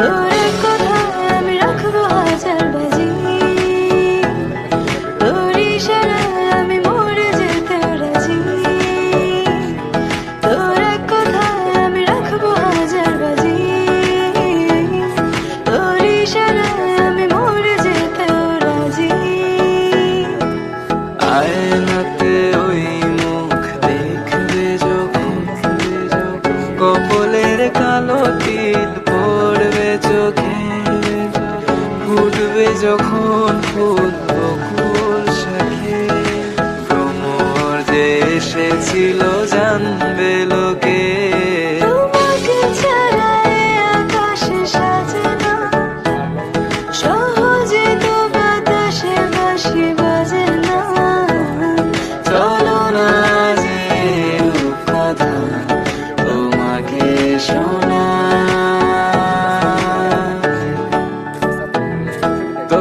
Oh. যাবে যখন ফুল বকুল শাখে। ভ্রমর যে এসেছিল